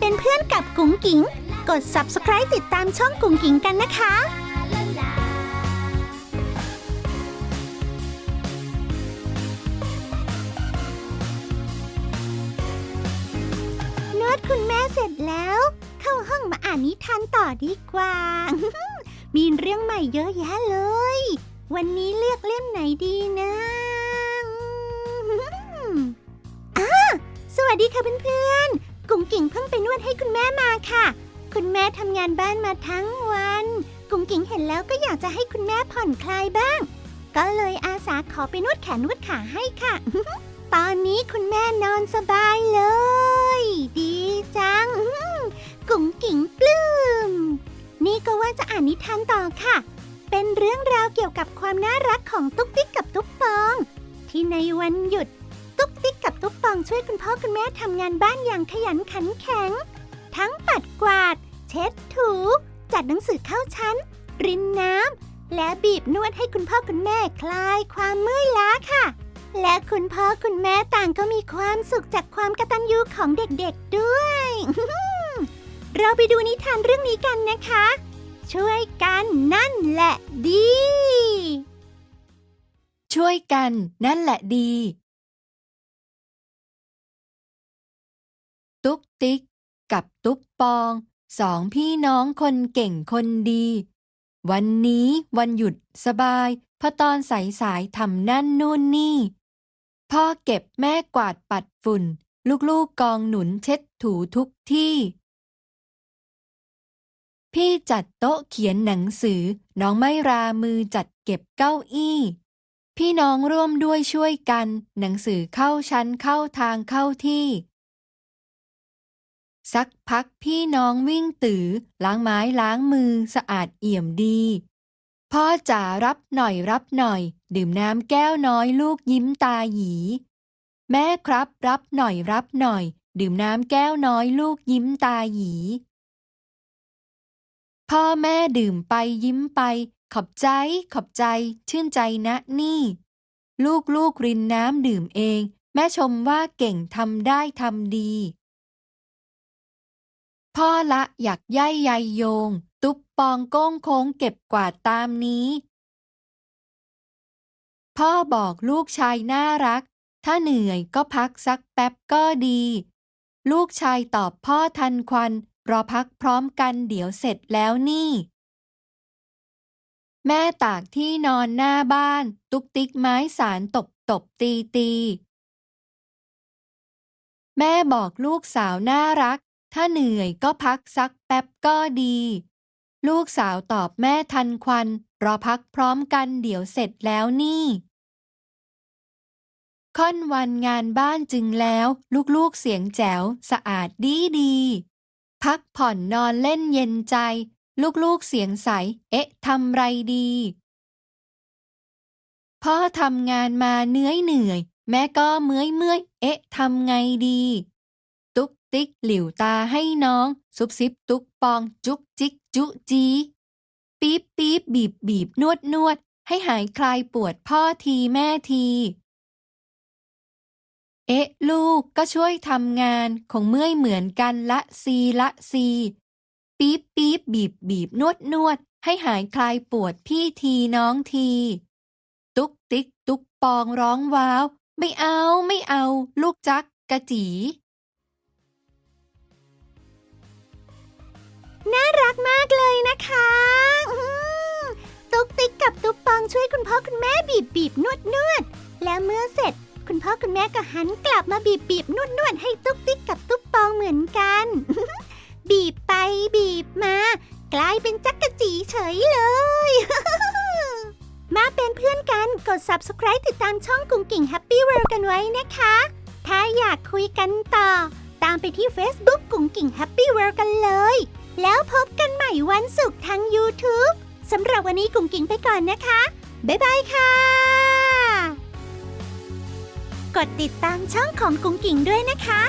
เป็นเพื่อนกับกุ๋งกิ๋ง กด subscribe ติดตามช่องกุ๋งกิ๋งกันนะคะนวดคุณแม่เสร็จแล้ว เข้าห้องมาอ่านนิทานต่อดีกว่า มีเรื่องใหม่เยอะแยะเลย วันนี้เลือกเล่มไหนดีนะอ่าสวัสดีค่ะเพื่อน กุ๋งกิ่งเพิ่งไปนวดให้คุณแม่มาค่ะ คุณแม่ทำงานบ้านมาทั้งวัน กุ๋งกิ่งเห็นแล้วก็อยากจะให้คุณแม่ผ่อนคลายบ้าง ก็เลยอาสาขอไปนวดแขนนวดขาให้ค่ะ ตอนนี้คุณแม่นอนสบายเลย ดีจัง กุ๋งกิ่งปลื้ม นี่ก็ว่าจะอ่านนิทานต่อค่ะ เป็นเรื่องราวเกี่ยวกับความน่ารักของตุ๊กติ๊กกับตุ๊กปอง ที่ในวันหยุด ตุ๊กติ๊ก ตุ๊กปองช่วยคุณพ่อคุณแม่ทำงานบ้านอย่างขยันขันแข็ง ทั้งปัดกวาด เช็ดถู จัดหนังสือเข้าชั้น รินน้ำ และบีบนวดให้คุณพ่อคุณแม่คลายความเมื่อยล้าค่ะ และคุณพ่อคุณแม่ต่างก็มีความสุขจากความกระตัญญูของเด็กๆด้วย เราไปดูนิทานเรื่องนี้กันนะคะ ช่วยกันนั่นแหละดี ช่วยกันนั่นแหละดี ตุ๊กติ๊ก กับตุ๊กปอง สองพี่น้องคนเก่งคนดี วันนี้วันหยุดสบาย พอตอนสายสายทำนั่นนู่นนี่ พ่อเก็บแม่กวาดปัดฝุ่น ลูกๆกองหนุนเช็ดถูทุกที่ พี่จัดโต๊ะเขียนหนังสือ น้องไม่รามือจัดเก็บเก้าอี้พี่น้องร่วมด้วยช่วยกัน หนังสือเข้าชั้นเข้าทางเข้าที่ สักพักพี่น้องวิ่งตือล้างไม้ล้างมือสะอาดเอี่ยมดี พ่อจ๋ารับหน่อยรับหน่อย ดื่มน้ำแก้วน้อยลูกยิ้มตาหยี แม่ครับรับหน่อยรับหน่อย ดื่มน้ำแก้วน้อยลูกยิ้มตาหยี พ่อแม่ดื่มไปยิ้มไป ขอบใจ ขอบใจ ชื่นใจนะนี่ ลูกลูกรินน้ำดื่มเอง แม่ชมว่าเก่งทำได้ทำดี พ่อละอยากย่ายใยโยง ตุ๊บปองโก้งโค้งเก็บกวาดตามนี้ พ่อบอกลูกชายน่ารัก ถ้าเหนื่อยก็พักสักแป๊บก็ดี ลูกชายตอบพ่อทันควัน รอพักพร้อมกันเดี๋ยวเสร็จแล้วนี่ แม่ตากที่นอนหน้าบ้าน ตุ๊กติ๊กไม้สารตบตบตีตีแม่บอกลูกสาวน่ารัก ถ้าเหนื่อยก็พักสักแป๊บก็ดี ลูกสาวตอบแม่ทันควัน รอพักพร้อมกันเดี๋ยวเสร็จแล้วนี่ ค่อนวันงานบ้านจึงแล้ว ลูกๆเสียงแจ๋วสะอาดดีดี พักผ่อนนอนเล่นเย็นใจ ลูกๆเสียงใส เอ๊ะทำไรดี พ่อทำงานมาเหนื่อยเหนื่อย แม่ก็เมื่อยเมื่อยเอ๊ะทำไงดี ติ๊ก หลิวตาให้น้อง ซุบซิบตุ๊กปอง จุกจิก จุจีปี๊บปี๊บบีบบีบนวดนวด ให้หายคลายปวดพ่อทีแม่ที เอ๊ะ ลูกก็ช่วยทำงานคงเมื่อยเหมือนกันละซีละซีปี๊บปี๊บบีบบีบนวดนวด ให้หายคลายปวดพี่ทีน้องที ตุ๊กติ๊ก ตุ๊กปองร้องว้าว ไม่เอาไม่เอา ลูกจักกะจี องช่วยคุณพ่อคุณแม่บีบบีบนวดนวดแล้วเมื่อเสร็จ คุณพ่อคุณแม่ก็หันกลับมาบีบบีบนวดนวดให้ตุ๊กติ๊กกับตุ๊กปองเหมือนกัน บีบไปบีบมา กลายเป็นจักกะจีเฉยเลย มาเป็นเพื่อนกันกด subscribe ติดตามช่องกุงกิ่ง Happy World กันไว้นะคะ ถ้าอยากคุยกันต่อ ตามไปที่ Facebook กุงกิ่ง Happy World กันเลย แล้วพบกันใหม่วันศุกร์ทาง YouTube สำหรับวันนี้กุ๋งกิ่งไปก่อนนะคะ บ๊ายบายค่ะ กดติดตามช่องของกุ๋งกิ่งด้วยนะคะ